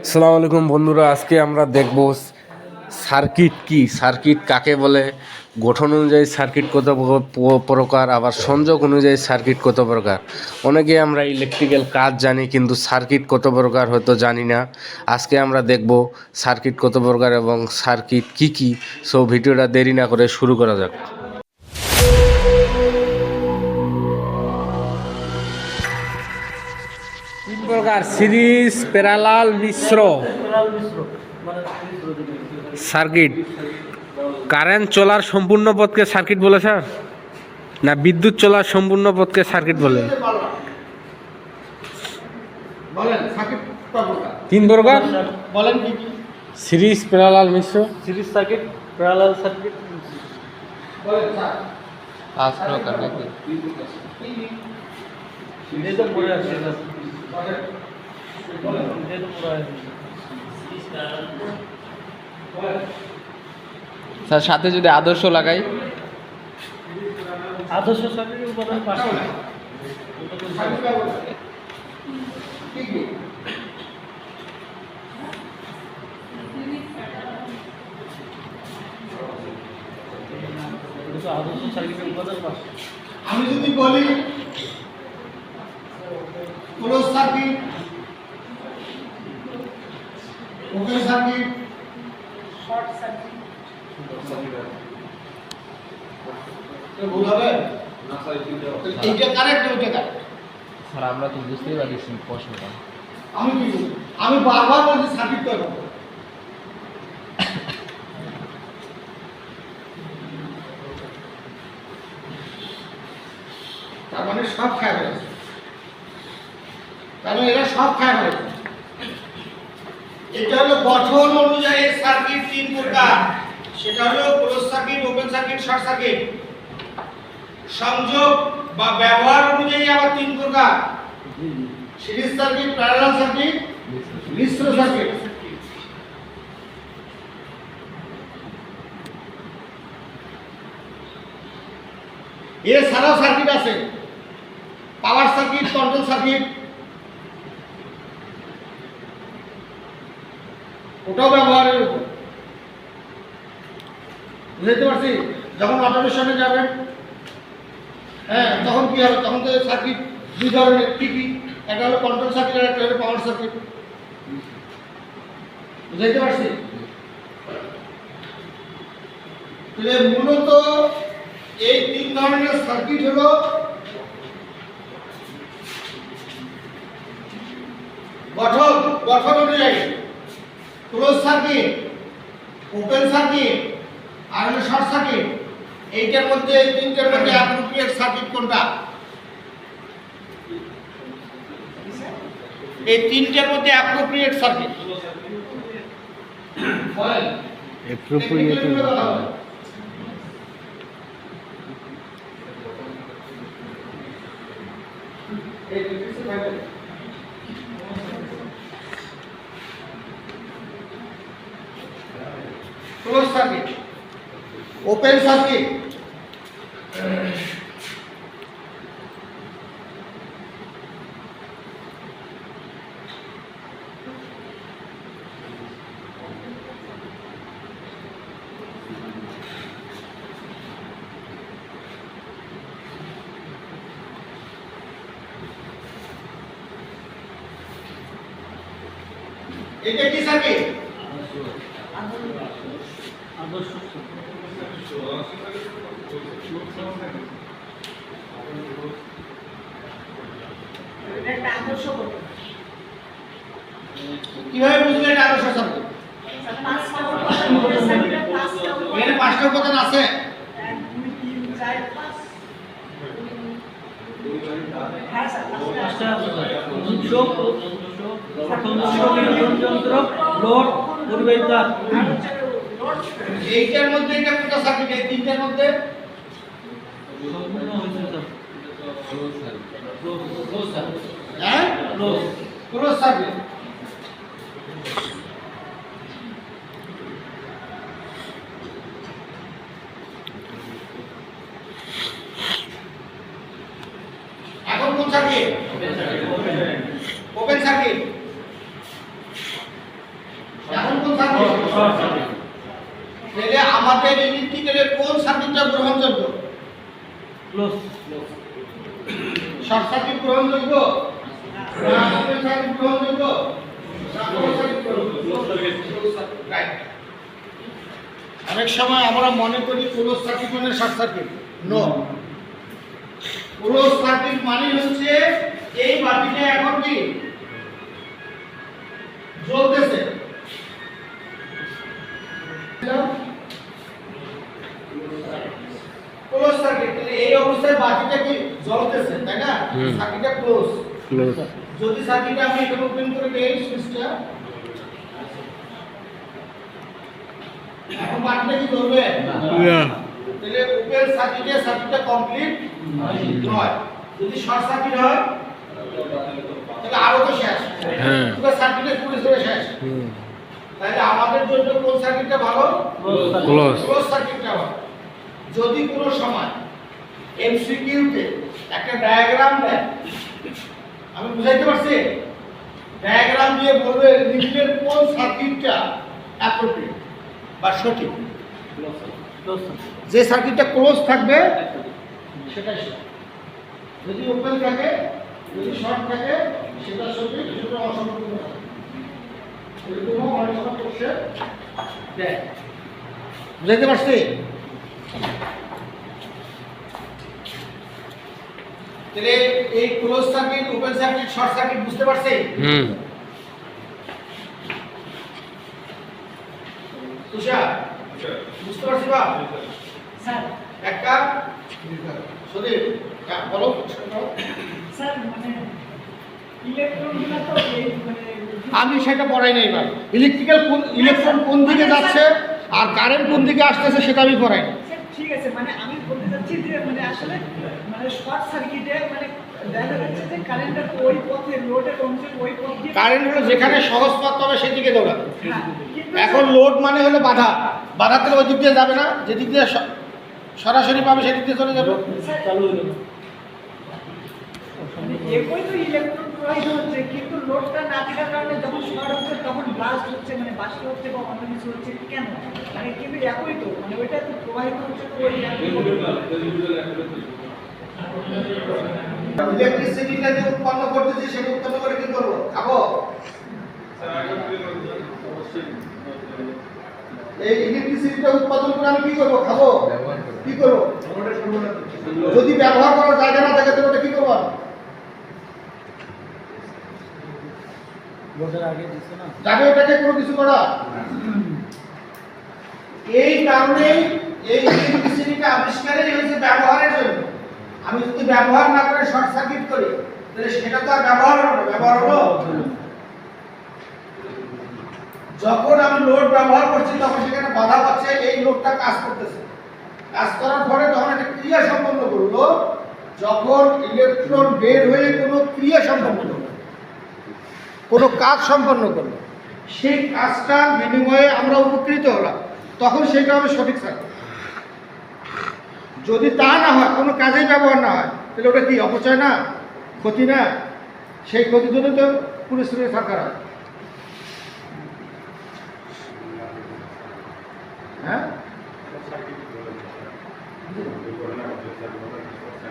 আসসালামু আলাইকুম বন্ধুরা, আজকে আমরা দেখব সার্কিট কি? সার্কিট কাকে বলে? গঠন অনুযায়ী সার্কিট কত প্র- প্র- প্রকার, আবার সংযোগ অনুযায়ী সার্কিট কত প্রকার? অনেকে আমরা ইলেকট্রিক্যাল কাজ জানি, কিন্তু সার্কিট কত প্রকার হয়তো জানি না। আজকে আমরা দেখব সার্কিট কত প্রকার এবং সার্কিট কি কি। সো ভিডিওটা দেরি না করে শুরু করা যাক। প্রকার সিরিজ প্যারালাল মিশ্র। সার্কিট। কারেন্ট চলার সম্পূর্ণ পথকে সার্কিট বলে স্যার? না বিদ্যুৎ চলার সম্পূর্ণ পথকে সার্কিট বলে? বলেন সার্কিট প্রকার তিন প্রকার বলেন কি কি? সিরিজ প্যারালাল মিশ্র। Series circuit parallel circuit. বলেন স্যার। পাঁচ প্রকার নাকি? এই তো পড়ে আসছে স্যার সাথে যদি আদর্শ লাগাই? আদর্শ সার্কিটের উপাদান পাঁচটা সার্কিট প্রকার কি কি কিন্তু আদর্শ সার্কিটের উপাদান পাঁচটা আমি যদি বলি close circuit open circuit short circuit ভুল হবে? এইটা কারেক্ট ওইটা কারেক্ট স্যার আমরা তো বুঝতেই প্রশ্নটা আমি আমি বারবার বলছি সার্কিট তৈরি তার মানে সব খায় মানে এরা সব খায় ফেলেছে এটা হলো গঠন অনুযায়ী সার্কিট তিন প্রকার। সেটা হলো close circuit open circuit short circuit সংযোগ বা ব্যবহার অনুযায়ী আবার তিন প্রকার। সিরিজ সার্কিট প্যারালাল সার্কিট মিশ্র সার্কিট এছাড়াও সার্কিট আছে। পাওয়ার সার্কিট কন্ট্রোল সার্কিট ওটাও ব্যবহারের উপর। বুঝতে পারছি? যখন অটোমেশনে যাবেন হ্যাঁ তখন কি হবে? তখন তো সার্কিট দুই ধরনের, কি একটা হলো কন্ট্রোল সার্কিট আর একটা হলো পাওয়ার সার্কিট বুঝতে পারছি? তাহলে মূলত এই তিন ধরনের সার্কিট হলো গঠন গঠন অনুযায়ী। ক্লোজ সার্কিট ওপেন সার্কিট আর হলো শর্ট সার্কিট এইটার মধ্যে এই তিনটার মধ্যে অ্যাপ্রোপ্রিয়েট সার্কিট কোনটা? এই তিনটার মধ্যে অ্যাপ্রোপ্রিয়েট সার্কিট। বলেন Appropriate Technically কথা বলেন। এই electricity বাইরে। ক্লোজ সার্কিট ওপেন সার্কিট এটা কি সার্কিট আদর্শ কীভাবে বুঝলে এটা আদর্শ সার্কিট এখানে পাঁচটা উপাদান আছে। এইটার মধ্যে এটা কোনটা সার্কিট এই তিনটার মধ্যে? হ্যাঁ? সার্কিট এখন কোন circuit open circuit short circuit তাহলে আমাদের ইলেকট্রিক্যালের কোন সার্কিটটা গ্রহণযোগ্য? ক্লোজ। শর্ট সার্কিট গ্রহণযোগ্য? না ওপেন সার্কিট. অনেক সময় আমরা মনে করি ক্লোজ সার্কিট মানে short circuit. No close circuit মানে হচ্ছে এই বাতিটা এখন কি? জ্বলতেছে। ক্লোজ সার্কিট তাহলে এই অবস্থায় বাতিটা কি জ্বলতেছে তাই না? সার্কিটটা ক্লোজ ক্লোজ যদি সার্কিট আমি এখানে ওপেন করে দেই সুইচটা এখন বাতিটা কি জ্বলবে তাহলে ওপেন সার্কিটে সার্কিটটা কমপ্লিট নয়। যদি শর্ট সার্কিট হয় তাহলে আরও তো শেষ। হ্যাঁ। সার্কিটে পুরো শেষ। তাহলে আমাদের জন্য কোন সার্কিটটা ভালো? ক্লোজ ক্লোজ সার্কিটটা ভালো। যদি কোনো সময় এমসিকিউতে একটা ডায়াগ্রাম দেয়, আমি বুঝাইতে পারছি? ডায়াগ্রাম দিয়ে বলবে নিচের কোন সার্কিটটা অ্যাপ্রোপ্রিয়েট বা সঠিক। যে সার্কিটটা ক্লোজ থাকবে, সেটাই যদি ওপেন থাকে, যদি শর্ট থাকে, সেটা সঠিক, সেটা অসম্পূর্ণ থাকে অনেক সময় করছে দেয়। বুঝাইতে পারছি? তাহলে এই close circuit open circuit short circuit বুঝতে পারছি? হুম। তুষার বুঝতে পারছি বা? স্যার। একটা সুদীপ হ্যাঁ, বলো স্যার মানে ইলেকট্রনগুলো তো মানে আমি সেটা পড়াই নাই এবার ইলেকট্রিক্যাল কোন ইলেকট্রন কোন দিকে যাচ্ছে আর কারেন্ট কোন দিকে আসতেছে সেটা আমি পড়াই নাই। ঠিক আছে মানে আমি বলতে চাচ্ছি যে মানে আসলে মানে শর্ট সার্কিটে মানে কারেন্ট হলো যেখানে সহজ পথ পাবে সেদিকে হ্যাঁ, এখন লোড মানে হলো বাধা। বাধা থেকে ওই দিক দিয়ে যাবে না যেদিক দিয়ে স- সরাসরি পাবে সেদিক দিয়ে চলে যাবে। চালু হইল মানে লোডটা না থাকার কারণে যখন শর্ট হচ্ছে, তখন ব্লাস্ট হচ্ছে মানে হচ্ছে বা অন্য কিছু হচ্ছে। কেন? মানে কিন্তু একই তো মানে ওইটা তো প্রবাহিত হচ্ছে তো ওই ইলেকট্রিসিটিটা যে উৎপন্ন করতেছি, সেটা উৎপন্ন করে কি করব? খাব? এই ইলেকট্রিসিটিটা উৎপাদন করে আমি কি করব? খাব? কি করব? যদি ব্যবহার করার জায়গা না থাকে তাহলে ওটা কি করব আমি? লোডের আগে দিচ্ছে না যাবে ওটাকে কোনো কিছু করা? এই কারণেই এই ইলেকট্রিসিটিটা আবিষ্কারই হয়েছে ব্যবহারের জন্য। আমি যদি ব্যবহার না করে শর্ট সার্কিট করি, তাহলে সেটা তো আর ব্যবহার হলো ব্যবহার হলো? যখন আমি লোড ব্যবহার করছি, তখন সেখানে বাধা পাচ্ছে এই লোডটা কাজ করতেছে। কাজ করার পরে তখন একটা ক্রিয়া সম্পন্ন করল। যখন ইলেকট্রন বের হয়ে কোনো ক্রিয়া সম্পন্ন কোনো কাজ সম্পন্ন করল সেই কাজটা বিনিময়ে আমরা উপকৃত হলাম। তখন সেটা হবে সঠিক সার্কিট যদি তা না হয়, কোনো কাজেই ব্যবহার না হয়, তাহলে ওটা কি, অপচয় না? ক্ষতি না? সেই ক্ষতির জন্য তো পুরস্কারের থাকার হয়। হ্যাঁ?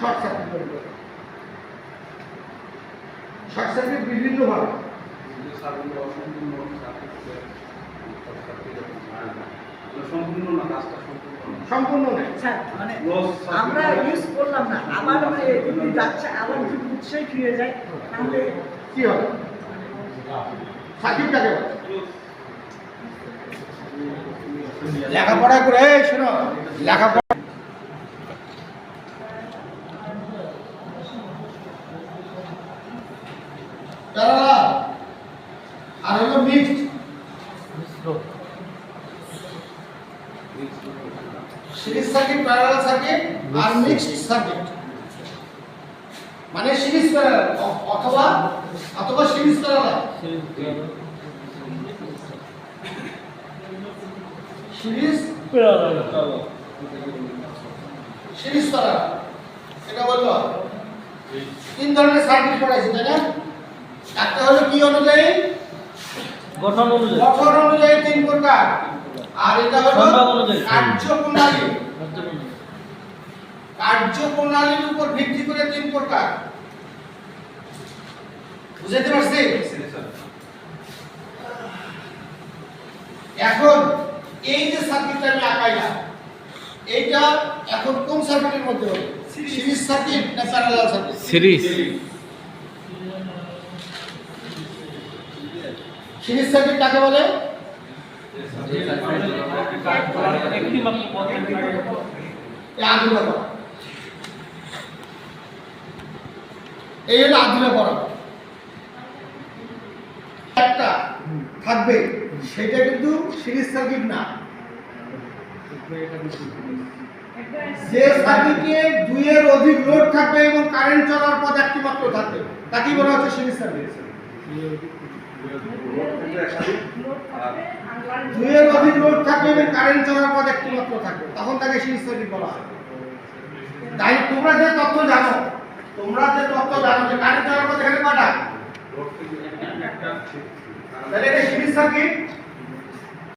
শর্ট সার্কিট শর্ট সার্কিট বিভিন্নভাবে সম্পূর্ণ নেই স্যার মানে আমরা ইউজ করলাম না। আবার মানে যদি যাচ্ছে আবার যদি উৎসাহী ফিরে যায় তাহলে কি হবে? সার্কিট কাকে লেখাপড়া করে শোনো লেখাপড়া প্যারালাল আর হলো mixed series circuit parallel circuit আর মিক্সড সার্কিট। মানে সিরিজ প্যারালাল অথবা অথবা series parallel series series parallel এটা বলল। তিন ধরনের সার্কিট পড়াইছি তাই না? একটা হলো কি অনুযায়ী? গঠন অনুযায়ী। গঠন অনুযায়ী তিন প্রকার। আর এটা হলো কার্যপ্রণালী। কার্যপ্রণালীর উপর ভিত্তি করে তিন প্রকার। বুঝতে পারছি? এখন এই যে সার্কিটটা আমি আঁকাইলাম এইটা এখন কোন সার্কিটের মধ্যে হবে? সিরিজ। সার্কিট না parallel circuit series. Series circuit কাকে বলে। এই হলো পড়া একটা থাকবে, সেটা কিন্তু সিরিজ সার্কিট না। যে সার্কিটে দুইয়ের অধিক লোড থাকবে এবং কারেন্ট চলার পথ একটি মাত্র থাকবে, তাকেই বলা হচ্ছে সিরিজ সার্কিট দুইয়ের অধিক লোড থাকবে এবং কারেন্ট চলার পথ একটি মাত্র থাকবে। তখন তাকে সিরিজ বলা হয়। তাই তোমরা যে তথ্য জানো, তোমরা যে তথ্য জানো যে কারেন্ট চলার পথ এখানে কটা তাহলে এটা সিরিজ সার্কিট